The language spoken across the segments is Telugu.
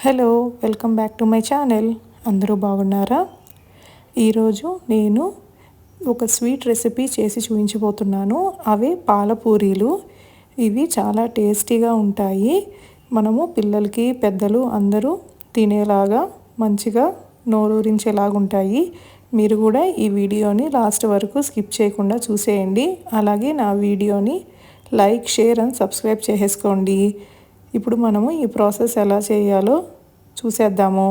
Hello welcome back to my channel. అందరూ బాగున్నారా? ఈరోజు నేను ఒక స్వీట్ రెసిపీ చేసి చూపించబోతున్నాను. అవే పాలపూరీలు ఇవి చాలా టేస్టీగా ఉంటాయి. మనము పిల్లలకి పెద్దలు అందరూ తినేలాగా మంచిగా నోరూరించేలాగా ఉంటాయి మీరు కూడా ఈ వీడియోని లాస్ట్ వరకు స్కిప్ చేయకుండా చూసేయండి. అలాగే నా వీడియోని లైక్ షేర్ అండ్ సబ్స్క్రైబ్ చేసేసుకోండి. ఇప్పుడు మనము ఈ ప్రాసెస్ ఎలా చేయాలో చూసేద్దాము.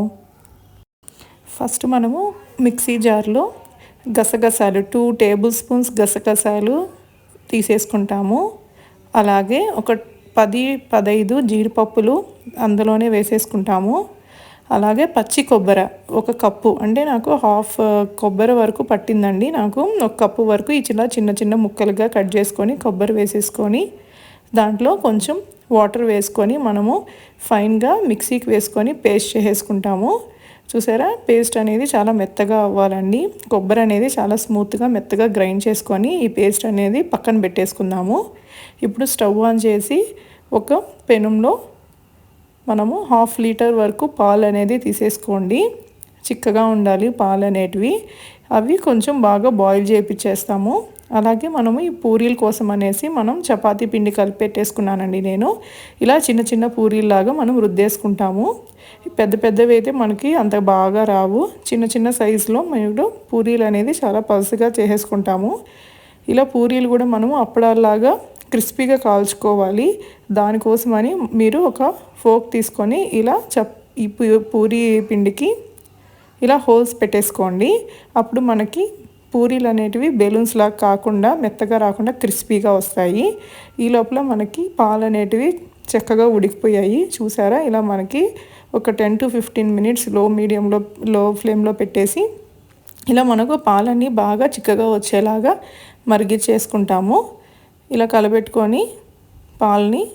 ఫస్ట్ మనము మిక్సీ జార్లో గసగసాలు టూ టేబుల్ స్పూన్స్ గసగసాలు తీసేసుకుంటాము. అలాగే ఒక పది పదైదు జీడిపప్పులు అందులోనే వేసేసుకుంటాము. అలాగే పచ్చి కొబ్బరి ఒక కప్పు అంటే నాకు హాఫ్ కొబ్బరి వరకు పట్టిందండి. నాకు ఒక కప్పు వరకు ఇచ్చిలా చిన్న చిన్న ముక్కలుగా కట్ చేసుకొని కొబ్బరి వేసేసుకొని దాంట్లో కొంచెం వాటర్ వేసుకొని మనము ఫైన్గా మిక్సీకి వేసుకొని పేస్ట్ చేసేసుకుంటాము. చూసారా? పేస్ట్ అనేది చాలా మెత్తగా అవ్వాలండి. కొబ్బరి అనేది చాలా స్మూత్గా మెత్తగా గ్రైండ్ చేసుకొని ఈ పేస్ట్ అనేది పక్కన పెట్టేసుకుందాము. ఇప్పుడు స్టవ్ ఆన్ చేసి ఒక పెనంలో మనము హాఫ్ లీటర్ వరకు పాలు అనేది తీసేసుకోండి. చిక్కగా ఉండాలి పాలు అనేటివి అవి కొంచెం బాగా బాయిల్ చేయించేస్తాము అలాగే మనము ఈ పూరీల కోసం అనేసి మనం చపాతీ పిండి కలిపి పెట్టేసుకున్నానండి నేను. ఇలా చిన్న చిన్న పూరీల్లాగా మనం రుద్దేసుకుంటాము. పెద్ద పెద్దవి అయితే మనకి అంత బాగా రావు. చిన్న చిన్న సైజులో మేము పూరీలు అనేది చాలా పలుసుగా చేసేసుకుంటాము. ఇలా పూరీలు కూడా మనము అప్పడాలాగా క్రిస్పీగా కాల్చుకోవాలి. దానికోసమని మీరు ఒక ఫోక్ తీసుకొని ఇలా చప్ ఈ పూరీ పిండికి ఇలా హోల్స్ పెట్టేసుకోండి. అప్పుడు మనకి పూరీలు అనేటివి బెలూన్స్ లాగా కాకుండా మెత్తగా రాకుండా క్రిస్పీగా వస్తాయి. ఈ లోపల మనకి పాలు అనేటివి చక్కగా ఉడికిపోయాయి. చూసారా? ఇలా మనకి ఒక టెన్ టు ఫిఫ్టీన్ మినిట్స్లో మీడియంలో లో ఫ్లేమ్లో పెట్టేసి ఇలా మనకు పాలన్నీ బాగా చిక్కగా వచ్చేలాగా మరిగించేసుకుంటాము ఇలా కలబెట్టుకొని పాలని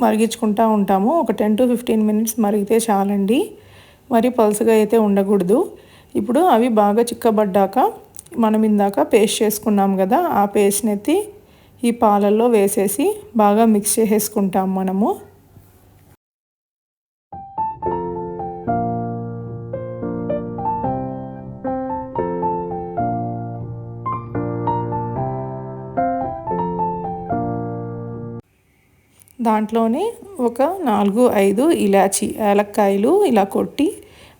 మరిగించుకుంటూ ఉంటాము. ఒక టెన్ టు ఫిఫ్టీన్ మినిట్స్ మరిగితే చాలండి. మరి పలుసగా అయితే ఉండకూడదు. ఇప్పుడు అవి బాగా చిక్కబడ్డాక మనం ఇందాక పేస్ట్ చేసుకున్నాం కదా ఆ పేస్ట్ని ఎత్తి ఈ పాలల్లో వేసేసి బాగా మిక్స్ చేసేసుకుంటాం మనము. దాంట్లోనే ఒక నాలుగు ఐదు ఇలాచి యాలక్కాయలు ఇలా కొట్టి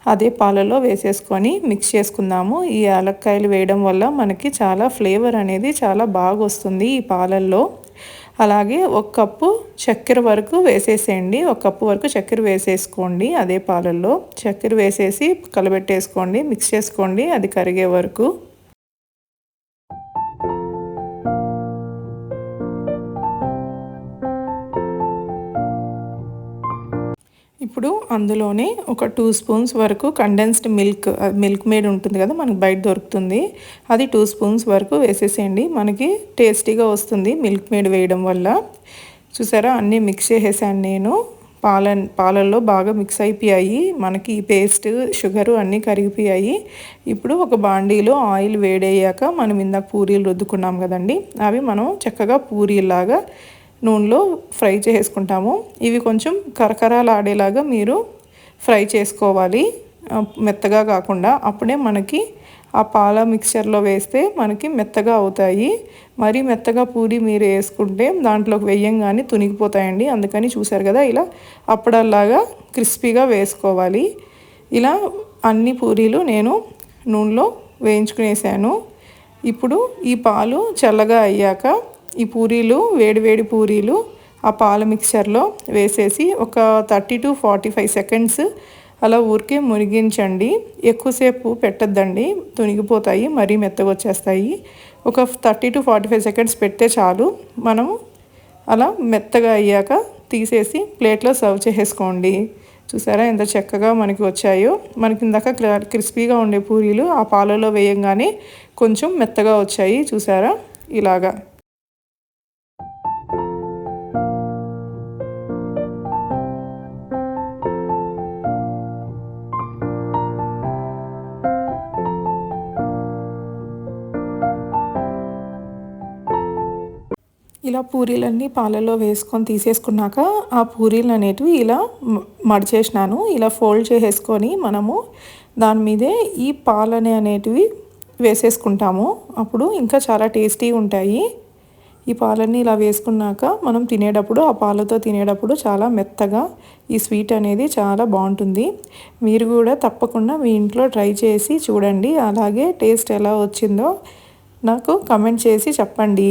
అదే పాలలో వేసేసుకొని మిక్స్ చేసుకుందాము. ఈ యాలక్కాయలు వేయడం వల్ల మనకి చాలా ఫ్లేవర్ అనేది చాలా బాగా వస్తుంది ఈ పాలల్లో. అలాగే ఒక కప్పు చక్కెర వరకు వేసేసేయండి. ఒక కప్పు వరకు చక్కెర వేసేసుకోండి అదే పాలల్లో. చక్కెర వేసేసి కలబెట్టేసుకోండి మిక్స్ చేసుకోండి అది కరిగే వరకు. ఇప్పుడు అందులోనే ఒక టూ స్పూన్స్ వరకు కండెన్స్డ్ మిల్క్ మిల్క్ మేడ్ ఉంటుంది కదా మనకు బయట దొరుకుతుంది. అది టూ స్పూన్స్ వరకు వేసేసేయండి. మనకి టేస్టీగా వస్తుంది మిల్క్ మేడ్ వేయడం వల్ల. చూసారా? అన్నీ మిక్స్ చేసేసాను నేను. పాల పాలల్లో బాగా మిక్స్ అయిపోయాయి. మనకి ఈ పేస్ట్ షుగరు అన్నీ కరిగిపోయాయి. ఇప్పుడు ఒక బాండీలో ఆయిల్ వేడయ్యాక మనం ఇందాక పూరీలు రుద్దుకున్నాం కదండి అవి మనం చక్కగా పూరీలాగా నూనెలో ఫ్రై చేసుకుంటాము. ఇవి కొంచెం కరకరాలాడేలాగా మీరు ఫ్రై చేసుకోవాలి. మెత్తగా కాకుండా అప్పుడే మనకి ఆ పాల మిక్చర్లో వేస్తే మనకి మెత్తగా అవుతాయి. మరీ మెత్తగా పూరి మీరు వేసుకుంటే దాంట్లోకి వెయ్యంగానే తునిగిపోతాయండి. అందుకని చూసారు కదా ఇలా అప్పుడల్లాగా క్రిస్పీగా వేసుకోవాలి. ఇలా అన్ని పూరీలు నేను నూనెలో వేయించుకునేసాను. ఇప్పుడు ఈ పాలు చల్లగా అయ్యాక ఈ పూరీలు వేడివేడి పూరీలు ఆ పాల మిక్చర్లో వేసేసి ఒక thirty to forty five seconds అలా ఊరికే మునిగించండి ఎక్కువసేపు పెట్టద్దండి. తునిగిపోతాయి మరీ మెత్తగా వచ్చేస్తాయి. ఒక thirty to forty five seconds పెడితే చాలు. మనం అలా మెత్తగా అయ్యాక తీసేసి ప్లేట్లో సర్వ్ చేసేసుకోండి. చూసారా ఎంత చక్కగా మనకి వచ్చాయో. మనకి ఇందాక క్రిస్పీగా ఉండే పూరీలు ఆ పాలలో వేయంగానే కొంచెం మెత్తగా వచ్చాయి. చూసారా? ఇలాగా. ఇలా పూరీలన్నీ పాలలో వేసుకొని తీసేసుకున్నాక ఆ పూరీలు అనేటివి ఇలా మడిచేసినాను. ఇలా ఫోల్డ్ చేసేసుకొని మనము దాని మీదే ఈ పాలని అనేటివి వేసేసుకుంటాము. అప్పుడు ఇంకా చాలా టేస్టీగా ఉంటాయి. ఈ పాలన్నీ ఇలా వేసుకున్నాక మనం తినేటప్పుడు ఆ పాలతో తినేటప్పుడు చాలా మెత్తగా ఈ స్వీట్ అనేది చాలా బాగుంటుంది. మీరు కూడా తప్పకుండా మీ ఇంట్లో ట్రై చేసి చూడండి. అలాగే టేస్ట్ ఎలా వచ్చిందో నాకు కమెంట్ చేసి చెప్పండి.